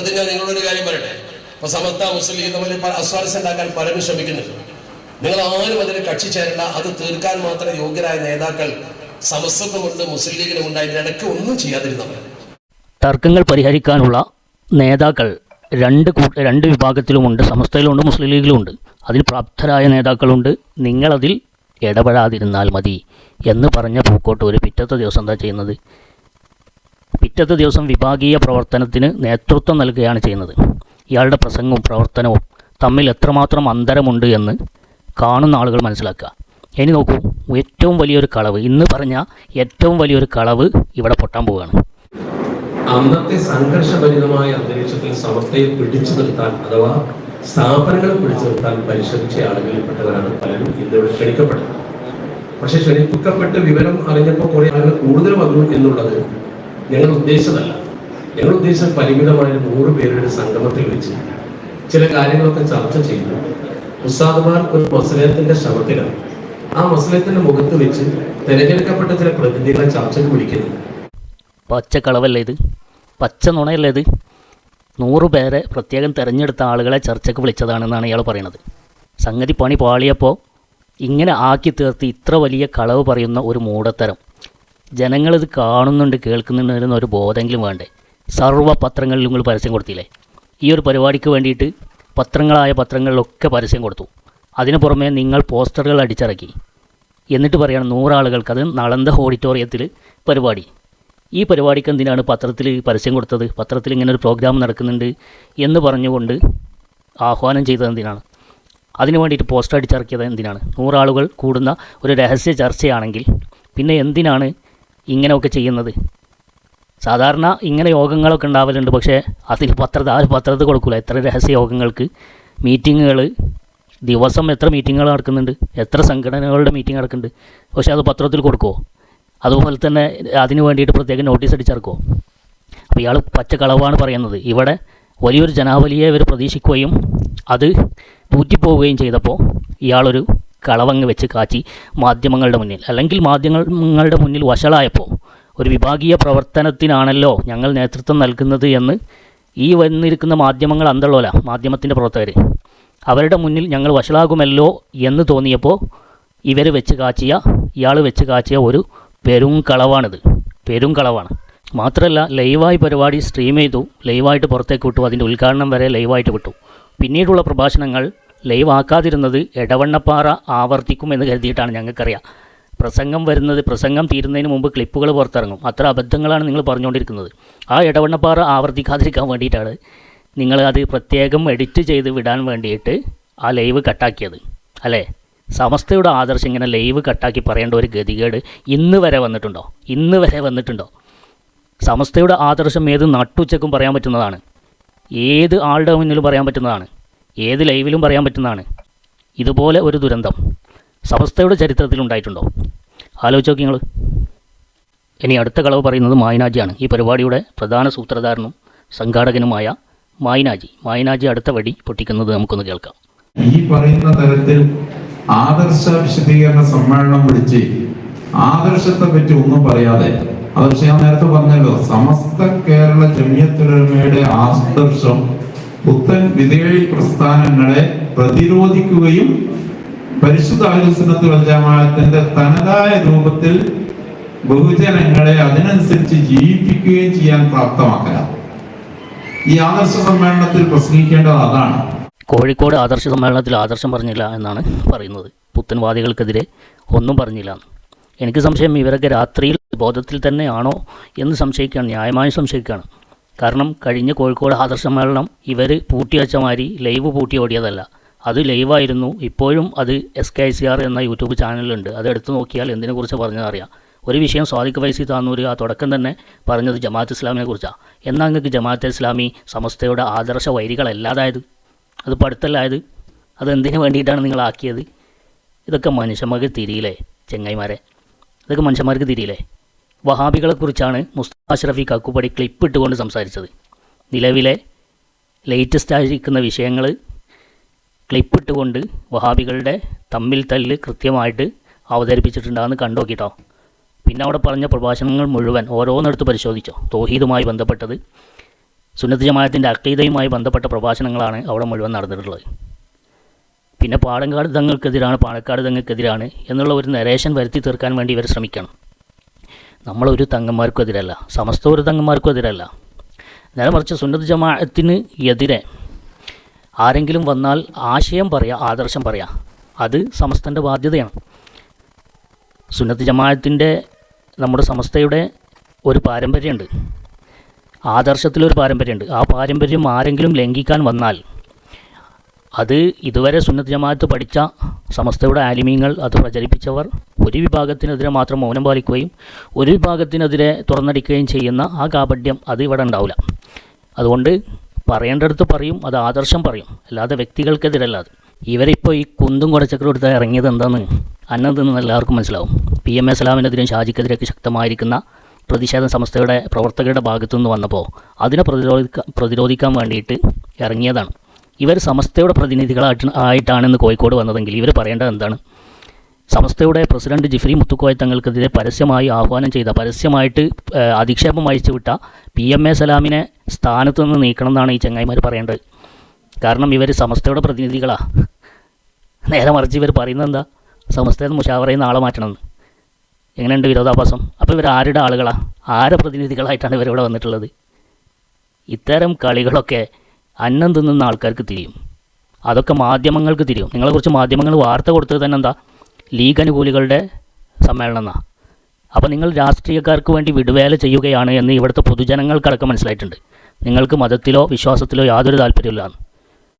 കൂട്ടത്തിൽ ഞാൻ നിങ്ങളൊരു കാര്യം പറയട്ടെ. ഇപ്പൊ സമസ്ത മുസ്ലിം തമ്മിൽ പല അസ്വാരസ്യം ഉണ്ടാക്കാൻ പലരും ശ്രമിക്കുന്നുണ്ട്. നിങ്ങൾ ആരും അതിന് കക്ഷി ചേരണ്ട. അത് തീർക്കാൻ മാത്രം യോഗ്യരായ നേതാക്കൾ സമസ്തത്വമുണ്ട് മുസ്ലിം ലീഗിനുമുണ്ട് അതിന്റെ ഇടയ്ക്ക് ഒന്നും ചെയ്യാതിരുന്നവർ തർക്കങ്ങൾ പരിഹരിക്കാനുള്ള നേതാക്കൾ രണ്ട് രണ്ട് വിഭാഗത്തിലുമുണ്ട്. സമസ്തയിലുമുണ്ട് മുസ്ലിം ലീഗിലുമുണ്ട്. അതിൽ പ്രാപ്തരായ നേതാക്കളുണ്ട്. നിങ്ങളതിൽ ഇടപെടാതിരുന്നാൽ മതി എന്ന് പറഞ്ഞ പൂക്കോട്ട് ഒരു പിറ്റത്തെ ദിവസം എന്താ ചെയ്യുന്നത്? പിറ്റത്തെ ദിവസം വിഭാഗീയ പ്രവർത്തനത്തിന് നേതൃത്വം നൽകുകയാണ് ചെയ്യുന്നത്. ഇയാളുടെ പ്രസംഗവും പ്രവർത്തനവും തമ്മിൽ എത്രമാത്രം അന്തരമുണ്ട് എന്ന് കാണുന്ന ആളുകൾ മനസ്സിലാക്കുക. ഇനി നോക്കൂ ഏറ്റവും വലിയൊരു കളവ് ഇന്ന് പറഞ്ഞ ഏറ്റവും വലിയൊരു കളവ് ഇവിടെ പൊട്ടാൻ പോവുകയാണ്. അന്നത്തെ സംഘർഷഭരിതമായ അന്തരീക്ഷത്തിൽ സമസ്തയെ പിടിച്ചു നിർത്താൻ അഥവാ സ്ഥാപനങ്ങളെ പിടിച്ചു നിർത്താൻ പരിശ്രമിച്ച ആളുകളിൽപ്പെട്ടവരാണ് പലരും ഇന്നിവിടെ ക്ഷണിക്കപ്പെടുന്നത്. പക്ഷെ ക്ഷണിക്കപ്പെട്ട് വിവരം അറിഞ്ഞപ്പോൾ കുറെ ആളുകൾ കൂടുതൽ വന്നു എന്നുള്ളത് ഞങ്ങൾ ഉദ്ദേശിച്ചതല്ല. ഞങ്ങൾ ഉദ്ദേശിച്ച പരിമിതമായ നൂറ് പേരുടെ സംഗമത്തിൽ വെച്ച് ചില കാര്യങ്ങളൊക്കെ ചർച്ച ചെയ്തു ഉസ്താദുമാർ ഒരു മസലയത്തിന്റെ ശ്രമത്തിലാണ്. ആ മസലയത്തിന്റെ മുഖത്ത് വെച്ച് തിരഞ്ഞെടുക്കപ്പെട്ട ചില പ്രതിനിധികളെ ചർച്ചയ്ക്ക് വിളിക്കുന്നു. പച്ച കളവല്ലേ ഇത്? പച്ച നുണയല്ലേ ഇത്? നൂറ് പേരെ പ്രത്യേകം തിരഞ്ഞെടുത്ത ആളുകളെ ചർച്ചയ്ക്ക് വിളിച്ചതാണെന്നാണ് ഇയാൾ പറയുന്നത് സംഗതി പണി പാളിയപ്പോൾ ഇങ്ങനെ ആക്കി തീർത്ത് ഇത്ര വലിയ കളവ് പറയുന്ന ഒരു മൂടത്തരം ജനങ്ങളിത് കാണുന്നുണ്ട് കേൾക്കുന്നുണ്ട് എന്ന ഒരു ബോധമെങ്കിലും വേണ്ടേ? സർവ പത്രങ്ങളിലും നിങ്ങൾ പരസ്യം കൊടുത്തില്ലേ? ഈ ഒരു പരിപാടിക്ക് വേണ്ടിയിട്ട് പത്രങ്ങളായ പത്രങ്ങളിലൊക്കെ പരസ്യം കൊടുത്തു. അതിന് പുറമെ നിങ്ങൾ പോസ്റ്ററുകൾ അടിച്ചിറക്കി. എന്നിട്ട് പറയണം നൂറാളുകൾക്ക് അത് നളന്ദ ഓഡിറ്റോറിയത്തിൽ പരിപാടി. ഈ പരിപാടിക്ക് എന്തിനാണ് പത്രത്തിൽ പരസ്യം കൊടുത്തത്? പത്രത്തിൽ ഇങ്ങനെ ഒരു പ്രോഗ്രാം നടക്കുന്നുണ്ട് എന്ന് പറഞ്ഞുകൊണ്ട് ആഹ്വാനം ചെയ്തത് എന്തിനാണ്? അതിനു വേണ്ടിയിട്ട് പോസ്റ്റർ അടിച്ചിറക്കിയത് എന്തിനാണ്? നൂറാളുകൾ കൂടുന്ന ഒരു രഹസ്യ ചർച്ചയാണെങ്കിൽ പിന്നെ എന്തിനാണ് ഇങ്ങനെയൊക്കെ ചെയ്യുന്നത്. സാധാരണ ഇങ്ങനെ യോഗങ്ങളൊക്കെ ഉണ്ടാവലുണ്ട്. പക്ഷേ അതിൽ പത്രത ആരും പത്രത്തിൽ കൊടുക്കില്ല എത്ര രഹസ്യ യോഗങ്ങൾക്ക് മീറ്റിങ്ങുകൾ ദിവസം എത്ര മീറ്റിങ്ങുകൾ നടക്കുന്നുണ്ട് എത്ര സംഘടനകളുടെ മീറ്റിംഗ് നടക്കുന്നുണ്ട്. പക്ഷേ അത് പത്രത്തിൽ കൊടുക്കുമോ അതുപോലെ തന്നെ അതിന് വേണ്ടിയിട്ട് പ്രത്യേകം നോട്ടീസ് അടിച്ചിറക്കുമോ അപ്പോൾ ഇയാൾ പച്ചക്കളവാണ് പറയുന്നത്. ഇവിടെ വലിയൊരു ജനാവലിയെ ഇവർ പ്രതീക്ഷിക്കുകയും അത് പൂറ്റിപ്പോവുകയും ചെയ്തപ്പോൾ ഇയാളൊരു കളവങ്ങ് വെച്ച് കാച്ചി മാധ്യമങ്ങളുടെ മുന്നിൽ. അല്ലെങ്കിൽ മാധ്യമങ്ങളുടെ മുന്നിൽ വഷളായപ്പോൾ ഒരു വിഭാഗീയ പ്രവർത്തനത്തിനാണല്ലോ ഞങ്ങൾ നേതൃത്വം നൽകുന്നത് എന്ന് ഈ വന്നിരിക്കുന്ന മാധ്യമങ്ങൾ അന്തള്ളോല മാധ്യമത്തിന്റെ പ്രവർത്തകർ അവരുടെ മുന്നിൽ ഞങ്ങൾ വഷളാകുമല്ലോ എന്ന് തോന്നിയപ്പോൾ ഇവർ വെച്ച് കാച്ചിയ ഇയാൾ വെച്ച് കാച്ചിയ ഒരു പെരും കളവാണിത്. പെരും കളവാണ്. മാത്രമല്ല ലൈവായി പരിപാടി സ്ട്രീം ചെയ്തു ലൈവായിട്ട് പുറത്തേക്ക് വിട്ടു. അതിന്റെ ഉദ്ഘാടനം വരെ ലൈവായിട്ട് വിട്ടു. പിന്നീടുള്ള പ്രഭാഷണങ്ങൾ ലൈവ് ആക്കാതിരുന്നത് എടവണ്ണപ്പാറ ആവർത്തിക്കുമെന്ന് കരുതിയിട്ടാണ് ഞങ്ങൾക്കറിയാം. പ്രസംഗം വരുന്നത് പ്രസംഗം തീരുന്നതിന് മുമ്പ് ക്ലിപ്പുകൾ പുറത്തിറങ്ങും. അത്ര അബദ്ധങ്ങളാണ് നിങ്ങൾ പറഞ്ഞുകൊണ്ടിരിക്കുന്നത്. ആ ഇടവണ്ണപ്പാറ ആവർത്തിക്കാതിരിക്കാൻ വേണ്ടിയിട്ടാണ് നിങ്ങൾ അത് പ്രത്യേകം എഡിറ്റ് ചെയ്ത് വിടാൻ വേണ്ടിയിട്ട് ആ ലൈവ് കട്ടാക്കിയത്. അല്ലേ? സമസ്തയുടെ ആദർശം ഇങ്ങനെ ലൈവ് കട്ടാക്കി പറയേണ്ട ഒരു ഗതികേട് ഇന്ന് വരെ വന്നിട്ടുണ്ടോ? ഇന്ന് വരെ വന്നിട്ടുണ്ടോ? സമസ്തയുടെ ആദർശം ഏത് നട്ടുച്ചക്കും പറയാൻ പറ്റുന്നതാണ്. ഏത് ആളുടെ മുന്നിലും പറയാൻ പറ്റുന്നതാണ്. ഏത് ലൈവിലും പറയാൻ പറ്റുന്നതാണ്. ഇതുപോലെ ഒരു ദുരന്തം സമസ്തയുടെ ചരിത്രത്തിൽ ഉണ്ടായിട്ടുണ്ടോ? ആലോചിച്ച് നോക്കി നിങ്ങൾ ഇനി അടുത്ത കളവ് പറയുന്നത് മായനാജിയാണ്. ഈ പരിപാടിയുടെ പ്രധാന സൂത്രധാരനും സംഘാടകനുമായ മായനാജി. മായനാജി അടുത്ത വടി പൊട്ടിക്കുന്നത് നമുക്കൊന്ന് കേൾക്കാം. ഈ പറയുന്ന തരത്തിൽ ആദർശ വിശദീകരണ സമ്മേളനം വിളിച്ച് ആദർശത്തെ പറ്റി ഒന്നും പറയാതെ ആദർശം ഞാൻ നേരത്തെ പറഞ്ഞല്ലോ സമസ്ത കേരള ജമിയത്തുലമയുടെ ആദർശം പുത്തൻ വിദേഴി പ്രസ്ഥാനങ്ങളെ പ്രതിരോധിക്കുകയും പരിശുദ്ധ അഹുസുന്നത്ത് വൽജമാഅത്തിന്റെ തനതായ രൂപത്തിൽ ബഹുജനങ്ങളെ അതിനനുസരിച്ച് ജീവിപ്പിക്കുകയും ചെയ്യാൻ പ്രാപ്തമാക്കലാണ്. ഈ ആദർശ സമ്മേളനത്തിൽ പ്രസംഗിക്കേണ്ടത് അതാണ്. കോഴിക്കോട് ആദർശ സമ്മേളനത്തിൽ ആദർശം പറഞ്ഞില്ല എന്നാണ് പറയുന്നത്. പുത്തൻവാദികൾക്കെതിരെ ഒന്നും പറഞ്ഞില്ല. എനിക്ക് സംശയം ഇവരൊക്കെ രാത്രിയിൽ ബോധത്തിൽ തന്നെയാണോ എന്ന് സംശയിക്കുകയാണ് ന്യായമായും സംശയിക്കുകയാണ്. കാരണം കഴിഞ്ഞ കോഴിക്കോട് ആദർശ സമ്മേളനം ഇവർ പൂട്ടിവെച്ച മാതിരി ലൈവ് പൂട്ടി ഓടിയതല്ല. അത് ലൈവായിരുന്നു ഇപ്പോഴും അത് S K I C R എന്ന യൂട്യൂബ് ചാനലുണ്ട് അത് എടുത്തു നോക്കിയാൽ എന്തിനെക്കുറിച്ച് പറഞ്ഞതറിയാം ഒരു വിഷയം സ്വാദിഖ് വൈസി താന്നൂർ ആ തുടക്കം തന്നെ പറഞ്ഞത് ജമാഅത്ത് ഇസ്ലാമിനെ കുറിച്ചാണ് എന്നാൽ നിങ്ങൾക്ക് ജമാഅത്ത് ഇസ്ലാമി സമസ്തയുടെ ആദർശ വൈരികളല്ലാതായത്? അത് പഠിത്തല്ലായത്? അതെന്തിനു വേണ്ടിയിട്ടാണ് നിങ്ങളാക്കിയത് ഇതൊക്കെ മനുഷ്യന്മാർക്ക് തിരിയില്ലേ ചെങ്ങായിമാരെ? ഇതൊക്കെ മനുഷ്യന്മാർക്ക് തിരിയില്ലേ? വഹാബികളെക്കുറിച്ചാണ് മുസ്തഫ അഷ്റഫി കക്കുപടി ക്ലിപ്പ് ഇട്ടുകൊണ്ട് സംസാരിച്ചത്. നിലവിലെ ലേറ്റസ്റ്റ് ആയിരിക്കുന്ന വിഷയങ്ങൾ ക്ലിപ്പ് ഇട്ടുകൊണ്ട് വഹാബികളുടെ തമ്മിൽ തല്ല് കൃത്യമായിട്ട് അവതരിപ്പിച്ചിട്ടുണ്ടാകുന്ന കണ്ടു നോക്കിട്ടോ. പിന്നെ അവിടെ പറഞ്ഞ പ്രഭാഷണങ്ങൾ മുഴുവൻ ഓരോന്നെടുത്ത് പരിശോധിച്ചോ. തോഹീദുമായി ബന്ധപ്പെട്ടത് സുന്നത്ത് ജമാത്തിന്റെ അക്കീതയുമായി ബന്ധപ്പെട്ട പ്രഭാഷണങ്ങളാണ് അവിടെ മുഴുവൻ നടന്നിട്ടുള്ളത്. പിന്നെ പാടങ്കാട് തങ്ങൾക്കെതിരാണ് പാണക്കാട് തങ്ങൾക്കെതിരാണ് എന്നുള്ള ഒരു നരേഷൻ വരുത്തി തീർക്കാൻ വേണ്ടി ഇവർ ശ്രമിക്കണം. നമ്മളൊരു തങ്ങന്മാർക്കും എതിരല്ല. സമസ്ത ഒരു തങ്ങന്മാർക്കും എതിരല്ല. നേരെ മറിച്ച് സുന്നത്ത് ജമാഅത്തിന് എതിരെ ആരെങ്കിലും വന്നാൽ ആശയം പറയാ ആദർശം പറയാ. അത് സമസ്തന്റെ ബാധ്യതയാണ്. സുന്നത്ത് ജമാഅത്തിന്റെ നമ്മുടെ സമസ്തയുടെ ഒരു പാരമ്പര്യമുണ്ട്. ആദർശത്തിലൊരു പാരമ്പര്യമുണ്ട്. ആ പാരമ്പര്യം ആരെങ്കിലും ലംഘിക്കാൻ വന്നാൽ അത് ഇതുവരെ സുന്നത്ത് ജമാഅത്ത് പഠിച്ച സമസ്തയുടെ ആലിമീങ്ങൾ അത് പ്രചരിപ്പിച്ചവർ ഒരു വിഭാഗത്തിനെതിരെ മാത്രം മൗനം പാലിക്കുകയും ഒരു വിഭാഗത്തിനെതിരെ തുറന്നടിക്കുകയും ചെയ്യുന്ന ആ കാപഡ്യം അത് ഇവിടെ ഉണ്ടാവില്ല. അതുകൊണ്ട് പറയേണ്ടടുത്ത് പറയും അത് ആദർശം പറയും. അല്ലാതെ വ്യക്തികൾക്കെതിരല്ല അത്. ഇവരിപ്പോൾ ഈ കുന്തും കുടച്ചക്രം എടുത്ത് ഇറങ്ങിയത് എന്താണെന്ന് അന്നതെന്ന് എല്ലാവർക്കും മനസ്സിലാവും. പി എം എ സലാമിനെതിരെയും ഷാജിക്കെതിരെയൊക്കെ ശക്തമായിരിക്കുന്ന പ്രതിഷേധ സംസ്ഥയുടെ പ്രവർത്തകരുടെ ഭാഗത്തു നിന്ന് വന്നപ്പോൾ അതിനെ പ്രതിരോധിക്കാൻ പ്രതിരോധിക്കാൻ വേണ്ടിയിട്ട് ഇറങ്ങിയതാണ്. ഇവർ സമസ്തയുടെ പ്രതിനിധികളായിട്ട് ആയിട്ടാണെന്ന് കോഴിക്കോട് വന്നതെങ്കിൽ ഇവർ പറയേണ്ടത് എന്താണ്? സമസ്തയുടെ പ്രസിഡന്റ് ജിഫ്രി മുത്തുക്കോയ തങ്ങൾക്കെതിരെ പരസ്യമായി ആഹ്വാനം ചെയ്ത പരസ്യമായിട്ട് അധിക്ഷേപം അയച്ചുവിട്ട പി എം എ സലാമിനെ സ്ഥാനത്ത് നിന്ന് നീക്കണം എന്നാണ് ഈ ചങ്ങായിമാർ പറയേണ്ടത്. കാരണം ഇവർ സമസ്തയുടെ പ്രതിനിധികളാണ് നേരെ മറിച്ച് ഇവർ പറയുന്നത് എന്താ? സമസ്തയിൽ മുഷാവറയിൽ ആളെ മാറ്റണമെന്ന് എങ്ങനെയുണ്ട് വിരോധാഭാസം? അപ്പോൾ ഇവർ ആരുടെ ആളുകളാണ് ആരെ പ്രതിനിധികളായിട്ടാണ് ഇവരിവിടെ വന്നിട്ടുള്ളത്? ഇത്തരം കളികളൊക്കെ അന്നം തിന്നുന്ന ആൾക്കാർക്ക് തിരിയും. അതൊക്കെ മാധ്യമങ്ങൾക്ക് തിരിയും. നിങ്ങളെക്കുറിച്ച് മാധ്യമങ്ങൾ വാർത്ത കൊടുത്തത് തന്നെ എന്താ? ലീഗ് അനുകൂലികളുടെ സമ്മേളനം എന്നാ. അപ്പോൾ നിങ്ങൾ രാഷ്ട്രീയക്കാർക്ക് വേണ്ടി വിടുവേല ചെയ്യുകയാണ് എന്ന് ഇവിടുത്തെ പൊതുജനങ്ങൾക്കടക്കം മനസ്സിലായിട്ടുണ്ട്. നിങ്ങൾക്ക് മതത്തിലോ വിശ്വാസത്തിലോ യാതൊരു താല്പര്യമില്ല